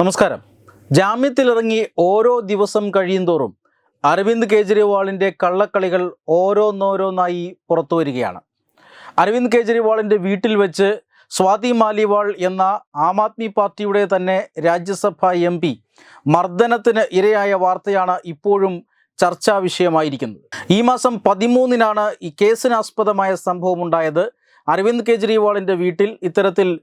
നമസ്കാരം. ജാമ്യത്തിലിറങ്ങി ഓരോ ദിവസം കഴിയുന്തോറും അരവിന്ദ് കേജ്രിവാളിന്റെ കള്ളക്കളികൾ ഓരോന്നോരോന്നായി പുറത്തു വരികയാണ്. അരവിന്ദ് കേജ്രിവാളിന്റെ വീട്ടിൽ വെച്ച് സ്വാതി മാലിവാൾ എന്ന ആം ആദ്മി പാർട്ടിയുടെ തന്നെ രാജ്യസഭ എം പി മർദ്ദനത്തിന് ഇരയായ വാർത്തയാണ് ഇപ്പോഴും ചർച്ചാ വിഷയമായിരിക്കുന്നത്. ഈ മാസം പതിമൂന്നിനാണ് ഈ കേസിനാസ്പദമായ സംഭവം ഉണ്ടായത് അരവിന്ദ് കെജ്രിവാളിന്റെ വീട്ടിൽ ഇത്തരത്തിൽ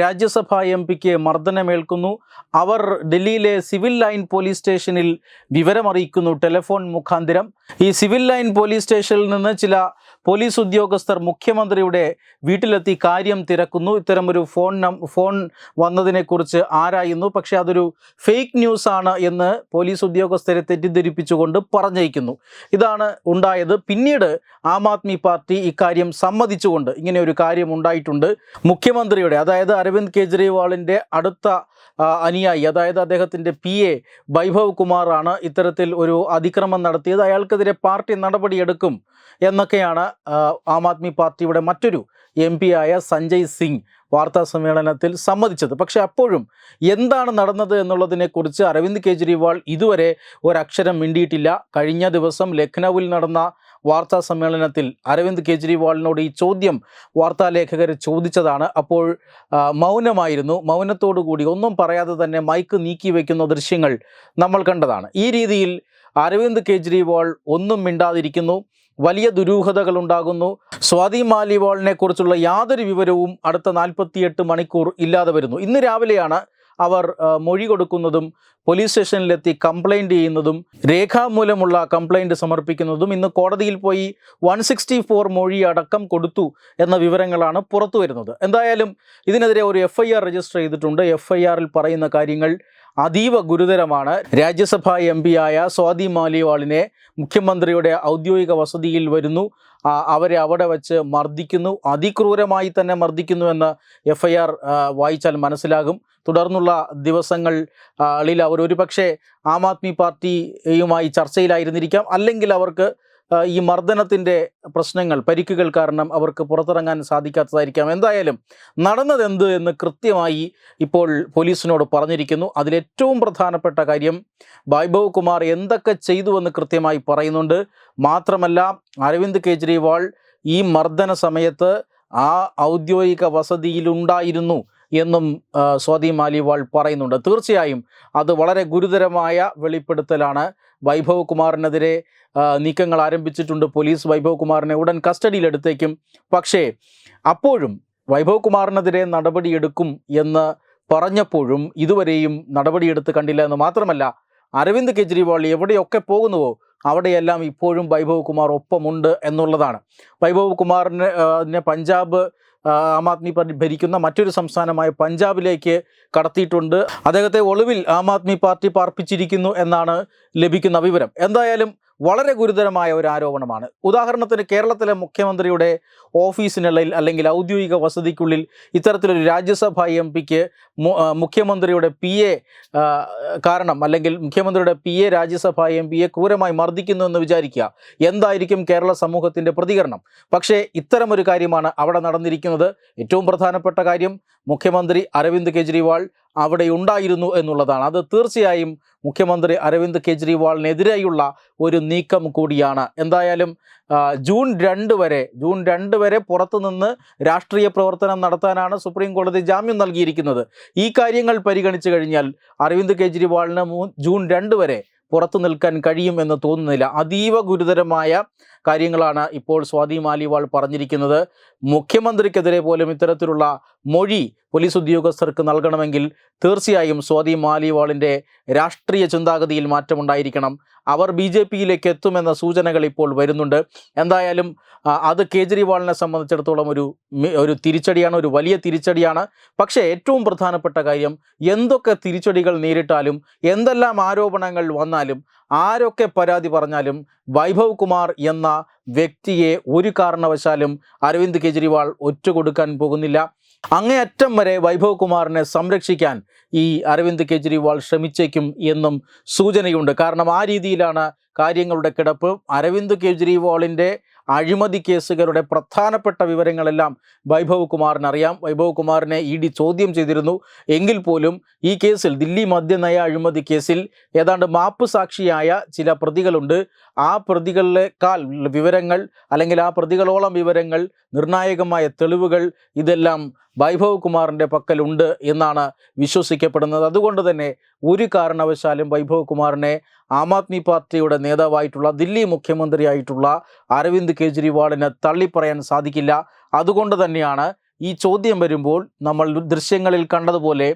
രാജ്യസഭ എം പിക്ക് മർദ്ദനമേൽക്കുന്നു. അവർ ഡൽഹിയിലെ സിവിൽ ലൈൻ പോലീസ് സ്റ്റേഷനിൽ വിവരമറിയിക്കുന്നു. ടെലിഫോൺ മുഖാന്തിരം. ഈ സിവിൽ ലൈൻ പോലീസ് സ്റ്റേഷനിൽ നിന്ന് ചില പോലീസ് ഉദ്യോഗസ്ഥർ മുഖ്യമന്ത്രിയുടെ വീട്ടിലെത്തി കാര്യം തിരക്കുന്നു. ഇത്തരമൊരു ഫോൺ നം ഫോൺ വന്നതിനെക്കുറിച്ച് ആരായുന്നു? പക്ഷേ അതൊരു ഫേക്ക് ന്യൂസ് ആണ് എന്ന് പോലീസ് ഉദ്യോഗസ്ഥരെ തെറ്റിദ്ധരിപ്പിച്ചുകൊണ്ട് പറഞ്ഞയക്കുന്നു. ഇതാണ് ഉണ്ടായത്. പിന്നീട് ആം ആദ്മി പാർട്ടി ഇക്കാര്യം സമ്മതിച്ചുകൊണ്ട് ഇങ്ങനെ ഒരു കാര്യം ഉണ്ടായിട്ടുണ്ട്. മുഖ്യമന്ത്രിയുടെ അതായത് അരവിന്ദ് കെജ്രിവാളിന്റെ അടുത്ത അനുയായി അതായത് അദ്ദേഹത്തിന്റെ പി എ വൈഭവ് കുമാറാണ് ഇത്തരത്തിൽ ഒരു അതിക്രമം നടത്തിയത്. അയാൾക്കെതിരെ പാർട്ടി നടപടിയെടുക്കും എന്നൊക്കെയാണ് ആം ആദ്മി പാർട്ടിയുടെ മറ്റൊരു എം ആയ സഞ്ജയ് സിംഗ് വാർത്താ സമ്മേളനത്തിൽ സമ്മതിച്ചത്. പക്ഷേ അപ്പോഴും എന്താണ് നടന്നത് എന്നുള്ളതിനെക്കുറിച്ച് അരവിന്ദ് കെജ്രിവാൾ ഇതുവരെ ഒരക്ഷരം മിണ്ടിയിട്ടില്ല. കഴിഞ്ഞ ദിവസം ലഖ്നൌവിൽ നടന്ന വാർത്താ സമ്മേളനത്തിൽ അരവിന്ദ് കെജ്രിവാളിനോട് ഈ ചോദ്യം വാർത്താലേഖകർ ചോദിച്ചതാണ്. അപ്പോൾ മൗനമായിരുന്നു. മൗനത്തോടു കൂടി ഒന്നും പറയാതെ തന്നെ മൈക്ക് നീക്കി വയ്ക്കുന്ന ദൃശ്യങ്ങൾ നമ്മൾ കണ്ടതാണ്. ഈ രീതിയിൽ അരവിന്ദ് കെജ്രിവാൾ ഒന്നും മിണ്ടാതിരിക്കുന്നു. വലിയ ദുരൂഹതകൾ ഉണ്ടാകുന്നു. സ്വാതി മാലിവാളിനെ കുറിച്ചുള്ള യാതൊരു വിവരവും അടുത്ത നാൽപ്പത്തിയെട്ട് മണിക്കൂർ ഇല്ലാതെ വരുന്നു. ഇന്ന് രാവിലെയാണ് അവർ മൊഴി കൊടുക്കുന്നതും പോലീസ് സ്റ്റേഷനിലെത്തി കംപ്ലൈന്റ് ചെയ്യുന്നതും രേഖാമൂലമുള്ള കംപ്ലൈന്റ് സമർപ്പിക്കുന്നതും ഇന്ന് കോടതിയിൽ പോയി വൺ സിക്സ്റ്റി ഫോർ മൊഴി അടക്കം കൊടുത്തു എന്ന വിവരങ്ങളാണ് പുറത്തു വരുന്നത്. എന്തായാലും ഇതിനെതിരെ ഒരു എഫ് രജിസ്റ്റർ ചെയ്തിട്ടുണ്ട്. എഫ് പറയുന്ന കാര്യങ്ങൾ അതീവ ഗുരുതരമാണ്. രാജ്യസഭാ എം പി ആയ സ്വാതി മാലിവാളിനെ മുഖ്യമന്ത്രിയുടെ ഔദ്യോഗിക വസതിയിൽ വരുന്നു. അവരെ അവിടെ വെച്ച് മർദ്ദിക്കുന്നു. അതിക്രൂരമായി തന്നെ മർദ്ദിക്കുന്നു എന്ന് എഫ് ഐ ആർ വായിച്ചാൽ മനസ്സിലാകും. തുടർന്നുള്ള ദിവസങ്ങളിൽ അവർ ഒരുപക്ഷെ ആം ആദ്മി പാർട്ടിയുമായി ചർച്ചയിലായിരുന്നിരിക്കാം. അല്ലെങ്കിൽ അവർക്ക് ഈ മർദ്ദനത്തിന്റെ പ്രശ്നങ്ങൾ പരിക്കുകൾ കാരണം അവർക്ക് പുറത്തിറങ്ങാൻ സാധിക്കാത്തതായിരിക്കാം. എന്തായാലും നടന്നതെന്ത് എന്ന് കൃത്യമായി ഇപ്പോൾ പോലീസിനോട് പറഞ്ഞിരിക്കുന്നു. അതിലേറ്റവും പ്രധാനപ്പെട്ട കാര്യം വൈഭവ് കുമാർ എന്തൊക്കെ ചെയ്തുവെന്ന് കൃത്യമായി പറയുന്നുണ്ട്. മാത്രമല്ല അരവിന്ദ് കെജ്രിവാൾ ഈ മർദ്ദന സമയത്ത് ആ ഔദ്യോഗിക വസതിയിലുണ്ടായിരുന്നു. എന്നും സ്വാതി മാലിവാൾ പറയുന്നുണ്ട്. തീർച്ചയായും അത് വളരെ ഗുരുതരമായ വെളിപ്പെടുത്തലാണ്. വൈഭവ് കുമാറിനെതിരെ നീക്കങ്ങൾ ആരംഭിച്ചിട്ടുണ്ട് പോലീസ്. വൈഭവ് കുമാറിനെ ഉടൻ കസ്റ്റഡിയിലെടുത്തേക്കും. പക്ഷേ അപ്പോഴും വൈഭവ് കുമാറിനെതിരെ നടപടിയെടുക്കും എന്ന് പറഞ്ഞപ്പോഴും ഇതുവരെയും നടപടിയെടുത്ത് കണ്ടില്ല എന്ന് മാത്രമല്ല അരവിന്ദ് കെജ്രിവാൾ എവിടെയൊക്കെ പോകുന്നുവോ അവിടെയെല്ലാം ഇപ്പോഴും വൈഭവ് കുമാർ ഒപ്പമുണ്ട് എന്നുള്ളതാണ്. വൈഭവ് കുമാറിന് പഞ്ചാബ് ആ, ആദ്മി പാർട്ടി ഭരിക്കുന്ന മറ്റൊരു സംസ്ഥാനമായ പഞ്ചാബിലേക്ക് കടത്തിയിട്ടുണ്ട്. അദ്ദേഹത്തെ ഒളിവിൽ ആം ആദ്മി പാർട്ടി പാർപ്പിച്ചിരിക്കുന്നു എന്നാണ് ലഭിക്കുന്ന വിവരം. എന്തായാലും വളരെ ഗുരുതരമായ ഒരു ആരോപണമാണ്. ഉദാഹരണത്തിന് കേരളത്തിലെ മുഖ്യമന്ത്രിയുടെ ഓഫീസിനുള്ളിൽ അല്ലെങ്കിൽ ഔദ്യോഗിക വസതിക്കുള്ളിൽ ഇത്തരത്തിലൊരു രാജ്യസഭ എം പിക്ക് മുഖ്യമന്ത്രിയുടെ പി എ കാരണം അല്ലെങ്കിൽ മുഖ്യമന്ത്രിയുടെ പി എ രാജ്യസഭ എം പിയെ ക്രൂരമായി മർദ്ദിക്കുന്നു എന്ന് വിചാരിക്കുക. എന്തായിരിക്കും കേരള സമൂഹത്തിന്റെ പ്രതികരണം? പക്ഷേ ഇത്തരമൊരു കാര്യമാണ് അവിടെ നടന്നിരിക്കുന്നത്. ഏറ്റവും പ്രധാനപ്പെട്ട കാര്യം മുഖ്യമന്ത്രി അരവിന്ദ് കെജ്രിവാൾ അവിടെ ഉണ്ടായിരുന്നു എന്നുള്ളതാണ്. അത് തീർച്ചയായും മുഖ്യമന്ത്രി അരവിന്ദ് കെജ്രിവാളിനെതിരെയുള്ള ഒരു നീക്കം കൂടിയാണ്. എന്തായാലും ജൂൺ രണ്ട് വരെ ജൂൺ രണ്ട് വരെ പുറത്തുനിന്ന് രാഷ്ട്രീയ പ്രവർത്തനം നടത്താനാണ് സുപ്രീം കോടതി ജാമ്യം നൽകിയിരിക്കുന്നത്. ഈ കാര്യങ്ങൾ പരിഗണിച്ചു കഴിഞ്ഞാൽ അരവിന്ദ് കെജ്രിവാളിന് ജൂൺ രണ്ട് വരെ പുറത്തു നിൽക്കാൻ കഴിയുമെന്ന് തോന്നുന്നില്ല. അതീവ ഗുരുതരമായ കാര്യങ്ങളാണ് ഇപ്പോൾ സ്വാതി മാലിവാൾ പറഞ്ഞിരിക്കുന്നത്. മുഖ്യമന്ത്രിക്കെതിരെ പോലും ഇത്തരത്തിലുള്ള മൊഴി പോലീസ് ഉദ്യോഗസ്ഥർക്ക് നൽകണമെങ്കിൽ തീർച്ചയായും സ്വാതി മാലിവാളിന്റെ രാഷ്ട്രീയ ചിന്താഗതിയിൽ മാറ്റമുണ്ടായിരിക്കണം. അവർ ബി ജെ പിയിലേക്ക് എത്തുമെന്ന സൂചനകൾ ഇപ്പോൾ വരുന്നുണ്ട്. എന്തായാലും അത് കേജ്രിവാളിനെ സംബന്ധിച്ചിടത്തോളം ഒരു ഒരു തിരിച്ചടിയാണ് ഒരു വലിയ തിരിച്ചടിയാണ്. പക്ഷേ ഏറ്റവും പ്രധാനപ്പെട്ട കാര്യം എന്തൊക്കെ തിരിച്ചടികൾ നേരിട്ടാലും എന്തെല്ലാം ആരോപണങ്ങൾ വന്നാലും ആരൊക്കെ പരാതി പറഞ്ഞാലും വൈഭവ് കുമാർ എന്ന വ്യക്തിയെ ഒരു കാരണവശാലും അരവിന്ദ് കെജ്രിവാൾ ഒറ്റുകൊടുക്കാൻ പോകുന്നില്ല. അങ്ങേയറ്റം വരെ വൈഭവ് കുമാറിനെ സംരക്ഷിക്കാൻ ഈ അരവിന്ദ് കെജ്രിവാൾ ശ്രമിച്ചേക്കും എന്നും സൂചനയുണ്ട്. കാരണം ആ രീതിയിലാണ് കാര്യങ്ങളുടെ കിടപ്പ്. അരവിന്ദ് കെജ്രിവാളിന്റെ അഴിമതി കേസുകളുടെ പ്രധാനപ്പെട്ട വിവരങ്ങളെല്ലാം വൈഭവ് കുമാറിന് അറിയാം വൈഭവ് കുമാറിനെ ഇ ഡി ചോദ്യം ചെയ്തിരുന്നു. എങ്കിൽ പോലും ഈ കേസിൽ ദില്ലി മദ്യനയ അഴിമതി കേസിൽ ഏതാണ്ട് മാപ്പ് സാക്ഷിയായ ചില പ്രതികളുണ്ട്. ആ പ്രതികളിലേക്കാൾ വിവരങ്ങൾ അല്ലെങ്കിൽ ആ പ്രതികളോളം വിവരങ്ങൾ നിർണായകമായ തെളിവുകൾ ഇതെല്ലാം വൈഭവ് കുമാറിന്റെ പക്കലുണ്ട് എന്നാണ് വിശ്വസിക്കപ്പെടുന്നത്. അതുകൊണ്ട് തന്നെ ഒരു കാരണവശാലും വൈഭവ് കുമാറിനെ ആം ആദ്മി പാർട്ടിയുടെ നേതാവായിട്ടുള്ള ദില്ലി മുഖ്യമന്ത്രിയായിട്ടുള്ള അരവിന്ദ് കെജ്രിവാളിന് തള്ളിപ്പറയാൻ സാധിക്കില്ല. അതുകൊണ്ട് തന്നെയാണ് ഈ ചോദ്യം വരുമ്പോൾ നമ്മൾ ദൃശ്യങ്ങളിൽ കണ്ടതുപോലെ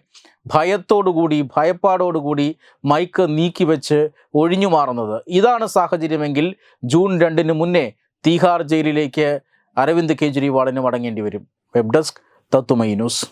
ഭയത്തോടുകൂടി ഭയപ്പാടോടുകൂടി മൈക്ക് നീക്കിവെച്ച് ഒഴിഞ്ഞു മാറുന്നത്. ഇതാണ് സാഹചര്യമെങ്കിൽ ജൂൺ രണ്ടിന് മുന്നേ തീഹാർ ജയിലിലേക്ക് അരവിന്ദ് കെജ്രിവാളിന് മടങ്ങേണ്ടി വരും. വെബ് ഡെസ്ക് തത്തുമൈ ന്യൂസ്.